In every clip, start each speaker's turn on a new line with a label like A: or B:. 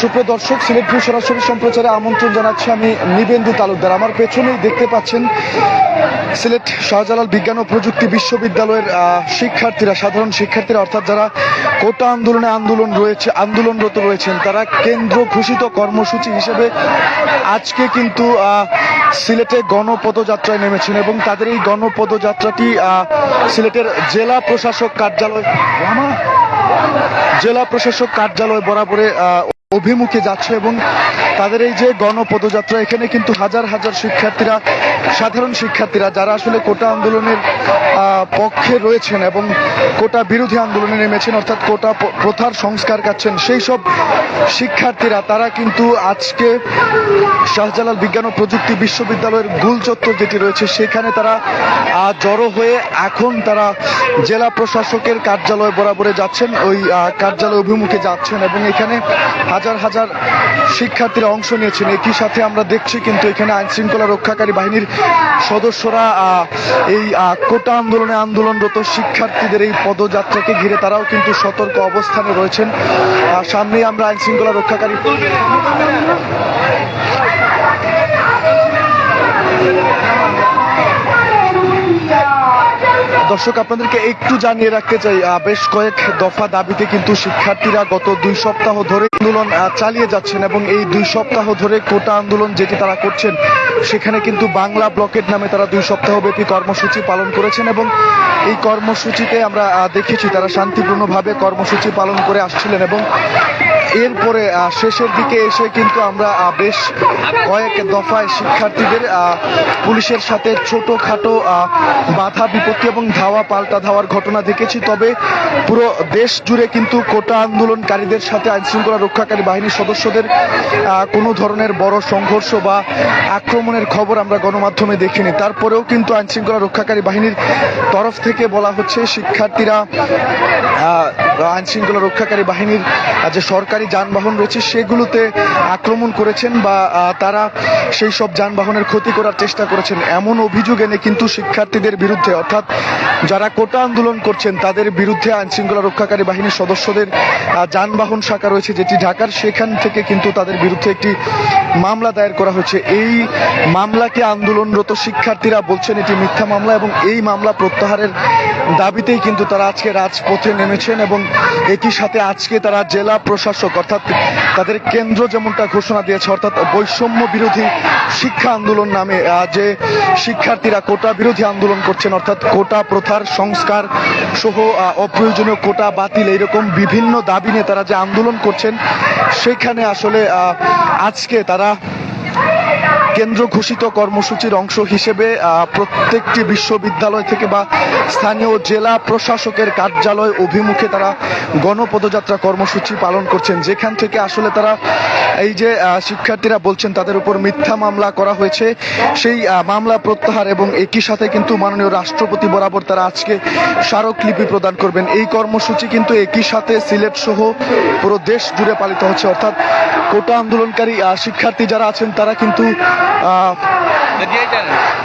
A: সুপ্রিয় দর্শক সিলেট ভিউ সরাসরি সম্প্রচারে আমন্ত্রণ জানাচ্ছি আমি নিবেন্দু তালুকদার। আমার পেছনেই দেখতে পাচ্ছেন সিলেট শাহজালাল বিজ্ঞান ও প্রযুক্তি বিশ্ববিদ্যালয়ের শিক্ষার্থীরা, সাধারণ শিক্ষার্থীরা, অর্থাৎ যারা কোটা আন্দোলনে আন্দোলন রয়েছে, আন্দোলনরত রয়েছেন, তারা কেন্দ্র ঘোষিত কর্মসূচি হিসেবে আজকে কিন্তু সিলেটে গণপদযাত্রায় নেমেছেন এবং তাদের এই গণপদযাত্রাটি সিলেটের জেলা প্রশাসক কার্যালয় জেলা প্রশাসক কার্যালয় বরাবরে অভিমুখে যাচ্ছে এবং তাদের এই যে গণপদযাত্রা, এখানে কিন্তু হাজার হাজার শিক্ষার্থীরা, সাধারণ শিক্ষার্থীরা, যারা আসলে কোটা আন্দোলনের পক্ষে রয়েছেন এবং কোটা বিরোধী আন্দোলনে নেমেছেন, অর্থাৎ কোটা প্রথার সংস্কার কাচ্ছেন সেই সব শিক্ষার্থীরা, তারা কিন্তু আজকে শাহজালাল বিজ্ঞান ও প্রযুক্তি বিশ্ববিদ্যালয়ের গুল চত্বর যেটি রয়েছে, সেখানে তারা জড়ো হয়ে এখন তারা জেলা প্রশাসকের কার্যালয় বরাবরে যাচ্ছেন, ওই কার্যালয় অভিমুখে যাচ্ছেন এবং এখানে হাজার হাজার শিক্ষার্থীরা অংশ নিয়েছেন। একই সাথে আমরা দেখছি কিন্তু এখানে আইন শৃঙ্খলা রক্ষাকারী বাহিনীর সদস্যরা এই কোটা আন্দোলনে আন্দোলনরত শিক্ষার্থীদের এই পদযাত্রাকে ঘিরে তারাও কিন্তু সতর্ক অবস্থানে রয়েছেন। সামনেই আমরা আইন শৃঙ্খলা রক্ষাকারী দর্শক, আপনাদেরকে একটু জানিয়ে রাখতে চাই বেশ কয়েক দফা দাবিতে কিন্তু শিক্ষার্থীরা গত দুই সপ্তাহ ধরে আন্দোলন চালিয়ে যাচ্ছেন এবং এই দুই সপ্তাহ ধরে কোটা আন্দোলন যেটি তারা করছেন, সেখানে কিন্তু বাংলা ব্লকেট নামে তারা দুই সপ্তাহ ব্যাপী কর্মসূচি পালন করেছেন এবং এই কর্মসূচিতে আমরা দেখেছি তারা শান্তিপূর্ণভাবে কর্মসূচি পালন করে আসছিলেন এবং এরপরে শেষের দিকে এসে কিন্তু আমরা বেশ কয়েক দফায় শিক্ষার্থীদের পুলিশের সাথে ছোটখাটো বাধা বিপত্তি এবং ধাওয়া পাল্টা ধাওয়ার ঘটনা দেখেছি। তবে পুরো দেশ জুড়ে কিন্তু কোটা আন্দোলনকারীদের সাথে আইন শৃঙ্খলা রক্ষাকারী বাহিনীর সদস্যদের কোনো ধরনের বড় সংঘর্ষ বা আক্রমণের খবর আমরা গণমাধ্যমে দেখিনি। তারপরেও কিন্তু আইন শৃঙ্খলা রক্ষাকারী বাহিনীর তরফ থেকে বলা হচ্ছে শিক্ষার্থীরা আহ, আইন শৃঙ্খলা রক্ষাকারী বাহিনীর যে সরকারি যানবাহন রয়েছে, সেগুলোতে আক্রমণ করেছেন বা তারা সেই সব যানবাহনের ক্ষতি করার চেষ্টা করেছেন। এমন অভিযোগ এনে কিন্তু শিক্ষার্থীদের বিরুদ্ধে, অর্থাৎ যারা কোটা আন্দোলন করছেন, তাদের বিরুদ্ধে আইন শৃঙ্খলা রক্ষাকারী বাহিনীর সদস্যদের যানবাহন শাখা রয়েছে যেটি ঢাকার, সেখান থেকে কিন্তু তাদের বিরুদ্ধে একটি মামলা দায়ের করা হয়েছে এই মামলাকে আন্দোলনরত শিক্ষার্থীরা বলছেন এটি মিথ্যা মামলা এবং এই মামলা প্রত্যাহারের দাবিতেই কিন্তু তারা আজকে রাজপথে নেমেছেন এবং একই সাথে আজকে তারা জেলা প্রশাসক, অর্থাৎ তাদের কেন্দ্র যেমনটা ঘোষণা দিয়েছে, অর্থাৎ বৈষম্য বিরোধী শিক্ষা আন্দোলন নামে যে শিক্ষার্থীরা কোটা বিরোধী আন্দোলন করছেন, অর্থাৎ কোটা প্রথার সংস্কার সহ অপ্রয়োজনীয় কোটা বাতিল, এইরকম বিভিন্ন দাবি নিয়ে তারা যে আন্দোলন করছেন, সেখানে আসলে আজকে তারা কেন্দ্র ঘোষিত কর্মসূচির অংশ হিসেবে প্রত্যেকটি বিশ্ববিদ্যালয় থেকে বা স্থানীয় জেলা প্রশাসকের কার্যালয় অভিমুখে তারা গণপদযাত্রা কর্মসূচি পালন করছেন। যেখান থেকে আসলে তারা এই যে শিক্ষার্থীরা বলছেন তাদের উপর মিথ্যা মামলা করা হয়েছে, সেই মামলা প্রত্যাহার এবং একই সাথে কিন্তু মাননীয় রাষ্ট্রপতি বরাবর তারা আজকে স্মারকলিপি প্রদান করবেন। এই কর্মসূচি কিন্তু একই সাথে সিলেট সহ পুরো দেশ জুড়ে পালিত হচ্ছে। অর্থাৎ কোটা আন্দোলনকারী শিক্ষার্থী যারা আছেন তারা কিন্তু Uh,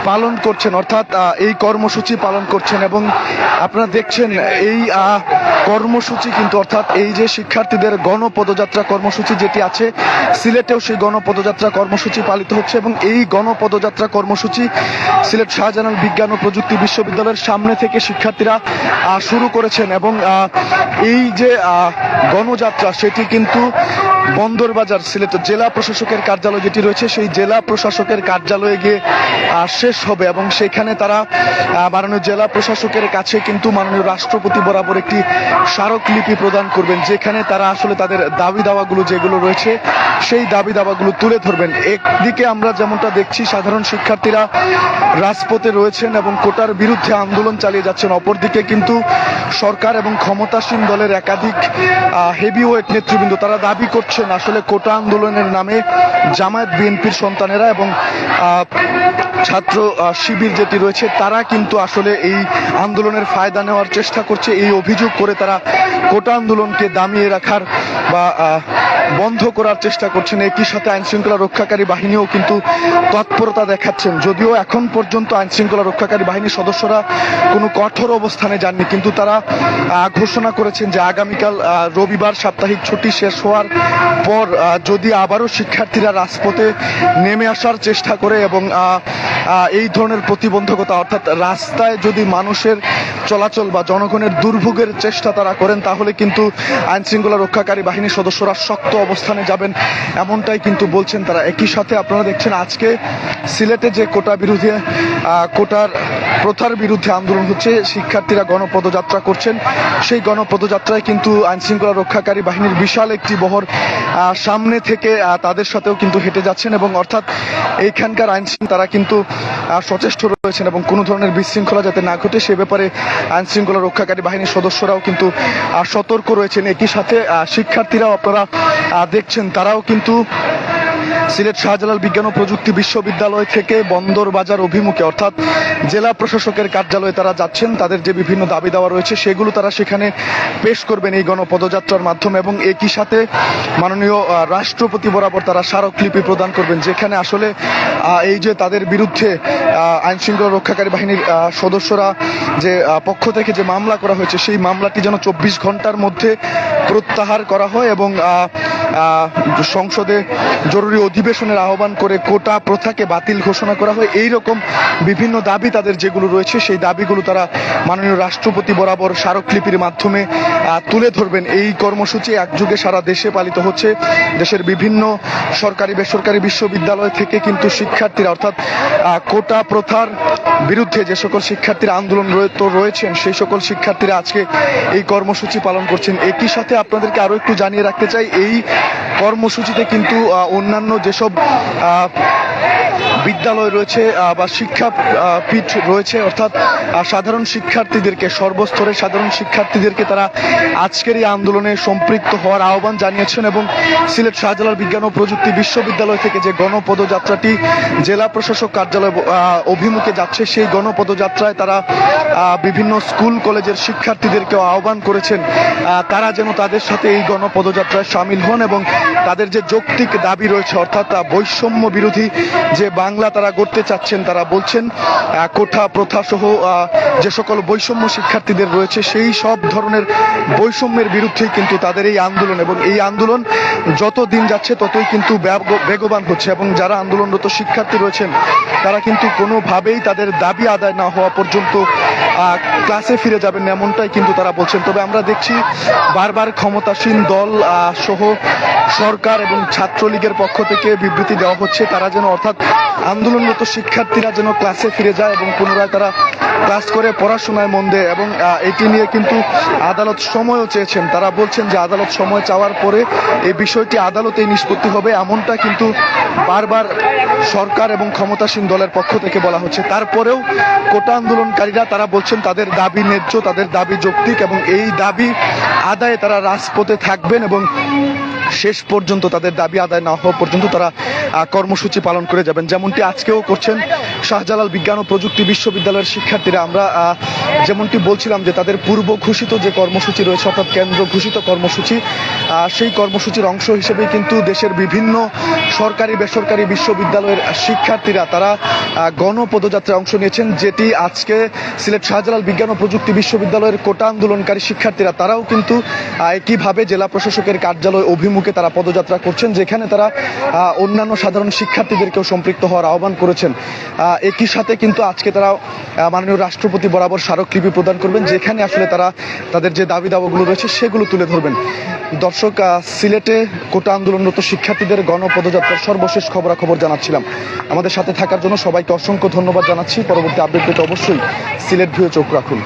A: পালন করছেন, অর্থাৎ এই কর্মসূচি পালন করছেন এবং আপনারা দেখছেন এই কর্মসূচি কিন্তু, অর্থাৎ এই যে শিক্ষার্থীদের গণপদযাত্রা কর্মসূচি যেটি আছে, সিলেটেও সেই গণপদযাত্রা কর্মসূচি পালিত হচ্ছে এবং এই গণপদযাত্রা কর্মসূচি সিলেট শাহজালাল বিজ্ঞান ও প্রযুক্তি বিশ্ববিদ্যালয়ের সামনে থেকে শিক্ষার্থীরা শুরু করেছেন এবং এই যে গণযাত্রা সেটি কিন্তু বন্দরবাজার সিলেট জেলা প্রশাসকের কার্যালয় যেটি রয়েছে, সেই জেলা প্রশাসকের কার্যালয়ে গিয়ে শেষ হবে এবং সেখানে তারা মাননীয় জেলা প্রশাসকের কাছে কিন্তু মাননীয় রাষ্ট্রপতি বরাবর একটি স্মারকলিপি প্রদান করবেন, যেখানে তারা আসলে তাদের দাবি দাওয়াগুলো যেগুলো রয়েছে, সেই দাবি দাওয়াগুলো তুলে ধরবেন। একদিকে আমরা যেমনটা দেখছি, সাধারণ শিক্ষার্থীরা রাজপথে রয়েছেন এবং কোটার বিরুদ্ধে আন্দোলন চালিয়ে যাচ্ছেন, অপরদিকে কিন্তু সরকার এবং ক্ষমতাসীন দলের একাধিক হেভি ওয়েট নেতৃবৃন্দ, তারা দাবি করছেন আসলে কোটা আন্দোলনের নামে জামায়াত বিএনপির সন্তানেরা এবং ছাত্র শিবির যেটি রয়েছে, তারা কিন্তু আসলে এই আন্দোলনের ফায়দা নেওয়ার চেষ্টা করছে। এই অভিযোগ করে তারা কোটা আন্দোলনকে দামিয়ে রাখার বা বন্ধ করার চেষ্টা করছেন। একই সাথে আইন শৃঙ্খলা রক্ষাকারী বাহিনীও কিন্তু তৎপরতা দেখাচ্ছেন। যদিও এখন পর্যন্ত আইন শৃঙ্খলা রক্ষাকারী বাহিনীর সদস্যরা কোনো কঠোর অবস্থানে যাননি, কিন্তু তারা ঘোষণা করেছেন যে আগামীকাল রবিবার সাপ্তাহিক ছুটি শেষ হওয়ার পর যদি আবারও শিক্ষার্থীরা রাজপথে নেমে আসার চেষ্টা করে এবং এই ধরনের প্রতিবন্ধকতা অর্থাৎ রাস্তায় যদি মানুষের চলাচল বা জনগণের দুর্ভোগের চেষ্টা তারা করেন, তাহলে কিন্তু আইন শৃঙ্খলা রক্ষাকারী বাহিনীর সদস্যরা শক্ত অবস্থানে যাবেন। এমনটাই কিন্তু বলছেন তারা। একই সাথে আপনারা দেখছেন আজকে সিলেটে যে কোটা বিরোধী কোটার প্রথার বিরুদ্ধে আন্দোলন হচ্ছে, শিক্ষার্থীরা গণপদযাত্রা করছেন। সেই গণপদযাত্রায় কিন্তু আইন শৃঙ্খলা রক্ষাকারী বাহিনীর বিশাল একটি বহর সামনে থেকে তাদের সাথেও কিন্তু হেঁটে যাচ্ছেন এবং অর্থাৎ এইখানকার আইনশৃঙ্খলা তারা কিন্তু সচেষ্ট রয়েছেন এবং কোনো ধরনের বিশৃঙ্খলা যাতে না ঘটে সে ব্যাপারে আইন শৃঙ্খলা রক্ষাকারী বাহিনীর সদস্যরাও কিন্তু সতর্ক রয়েছেন। একই সাথে শিক্ষার্থীরাও আপনারা দেখছেন, তারাও কিন্তু সিলেট শাহজালাল বিজ্ঞান ও প্রযুক্তি বিশ্ববিদ্যালয় থেকে বন্দর বাজার অভিমুখে, অর্থাৎ জেলা প্রশাসকের কার্যালয়ে তারা যাচ্ছেন। তাদের যে বিভিন্ন দাবি দেওয়া রয়েছে, সেগুলো তারা সেখানে পেশ করবেন এই গণপদযাত্রার মাধ্যমে এবং একই সাথে মাননীয় রাষ্ট্রপতি বরাবর তারা স্মারকলিপি প্রদান করবেন, যেখানে আসলে এই যে তাদের বিরুদ্ধে আইন শৃঙ্খলা রক্ষাকারী বাহিনীর সদস্যরা যে পক্ষ থেকে যে মামলা করা হয়েছে, সেই মামলাটি যেন চব্বিশ ঘণ্টার মধ্যে প্রত্যাহার করা হয় এবং সংসদে জরুরি অধিবেশনের আহ্বান করে কোটা প্রথাকে বাতিল ঘোষণা করা হয়। এই রকম বিভিন্ন দাবি তাদের যেগুলো রয়েছে, সেই দাবিগুলো তারা মাননীয় রাষ্ট্রপতি বরাবর স্মারকলিপির মাধ্যমে তুলে ধরবেন। এই কর্মসূচি একযুগে সারা দেশে পালিত হচ্ছে। দেশের বিভিন্ন সরকারি, বেসরকারি বিশ্ববিদ্যালয় থেকে কিন্তু শিক্ষার্থীরা, অর্থাৎ কোটা প্রথার বিরুদ্ধে যে সকল শিক্ষার্থীরা আন্দোলন তো রয়েছেন, সেই সকল শিক্ষার্থীরা আজকে এই কর্মসূচি পালন করছেন। একই সাথে আপনাদেরকে আরও একটু জানিয়ে রাখতে চাই, এই কর্মসূচিতে কিন্তু অন্যান্য যেসব বিদ্যালয় রয়েছে বা শিক্ষা পীঠ রয়েছে, অর্থাৎ সাধারণ শিক্ষার্থীদেরকে, সর্বস্তরে সাধারণ শিক্ষার্থীদেরকে তারা আজকের এই আন্দোলনে সম্পৃক্ত হওয়ার আহ্বান জানিয়েছেন এবং সিলেট শাহজালাল বিজ্ঞান ও প্রযুক্তি বিশ্ববিদ্যালয় থেকে যে গণপদযাত্রাটি জেলা প্রশাসক কার্যালয় অভিমুখে যাচ্ছে, সেই গণপদযাত্রায় তারা বিভিন্ন স্কুল, কলেজের শিক্ষার্থীদেরকেও আহ্বান করেছেন তারা যেন তাদের সাথে এই গণপদযাত্রায় সামিল হন এবং তাদের যে যৌক্তিক দাবি রয়েছে, অর্থাৎ বৈষম্য বিরোধী যে বাংলা তারা গড়তে চাচ্ছেন, তারা বলছেন কোঠা, প্রথা সহ যে সকল বৈষম্য শিক্ষার্থীদের রয়েছে, সেই সব ধরনের বৈষম্যের বিরুদ্ধেই কিন্তু তাদের এই আন্দোলন এবং এই আন্দোলন যত দিন যাচ্ছে ততই কিন্তু বেগবান হচ্ছে এবং যারা আন্দোলনরত শিক্ষার্থী রয়েছেন, তারা কিন্তু কোনোভাবেই তাদের দাবি আদায় না হওয়া পর্যন্ত ক্লাসে ফিরে যাবেন এমনটাই কিন্তু তারা বলছেন। তবে আমরা দেখছি বারবার ক্ষমতাসীন দল সহ সরকার এবং ছাত্রলীগের পক্ষ থেকে বিবৃতি দেওয়া হচ্ছে, তারা যেন অর্থাৎ আন্দোলনরত শিক্ষার্থীরা যেন ক্লাসে ফিরে যায় এবং পুনরায় তারা ক্লাস করে, পড়াশোনায় মন দেয় এবং এটি নিয়ে কিন্তু আদালত সময়ও চেয়েছেন। তারা বলছেন যে আদালত সময় চাওয়ার পরে এই বিষয়টি আদালতেই নিষ্পত্তি হবে, এমনটা কিন্তু বারবার সরকার এবং ক্ষমতাসীন দলের পক্ষ থেকে বলা হচ্ছে। তারপরেও কোটা আন্দোলনকারীরা তারা বলছেন তাদের দাবি ন্যায্য, তাদের দাবি যৌক্তিক এবং এই দাবি আদায়ে তারা রাজপথে থাকবেন এবং শেষ পর্যন্ত তাদের দাবি আদায় না হওয়া পর্যন্ত তারা কর্মসূচি পালন করে যাবেন। যেমনটি আজকেও করছেন শাহজালাল বিজ্ঞান ও প্রযুক্তি বিশ্ববিদ্যালয়ের শিক্ষার্থীরা। আমরা আহ, যেমনটি বলছিলাম যে তাদের পূর্ব ঘোষিত যে কর্মসূচি রয়েছে অর্থাৎ কেন্দ্র ঘোষিত কর্মসূচি সেই কর্মসূচির অংশ হিসেবে কিন্তু দেশের বিভিন্ন সরকারি বেসরকারি বিশ্ববিদ্যালয়ের শিক্ষার্থীরা তারা গণপদযাত্রায় অংশ নিয়েছেন যেটি আজকে সিলেট শাহজালাল বিজ্ঞান ও প্রযুক্তি বিশ্ববিদ্যালয়ের কোটা আন্দোলনকারী শিক্ষার্থীরা তারাও কিন্তু একইভাবে জেলা প্রশাসকের কার্যালয় অভিমুখে তারা পদযাত্রা করছেন যেখানে তারা অন্যান্য সাধারণ শিক্ষার্থীদেরকেও সম্পৃক্ত হওয়ার আহ্বান করেছেন। একই সাথে কিন্তু আজকে তারা আহ, মাননীয় রাষ্ট্রপতি বরাবর স্মারকলিপি প্রদান করবেন, যেখানে আসলে তারা তাদের যে দাবি দাওয়াগুলো রয়েছে সেগুলো তুলে ধরবেন। দর্শক সিলেটে কোটা আন্দোলনরত শিক্ষার্থীদের গণপদযাত্রার সর্বশেষ খবরাখবর জানাচ্ছিলাম। আমাদের সাথে থাকার জন্য সবাইকে অসংখ্য ধন্যবাদ জানাচ্ছি। পরবর্তী আপডেট পেতে অবশ্যই সিলেট ভিউ চোখ রাখুন।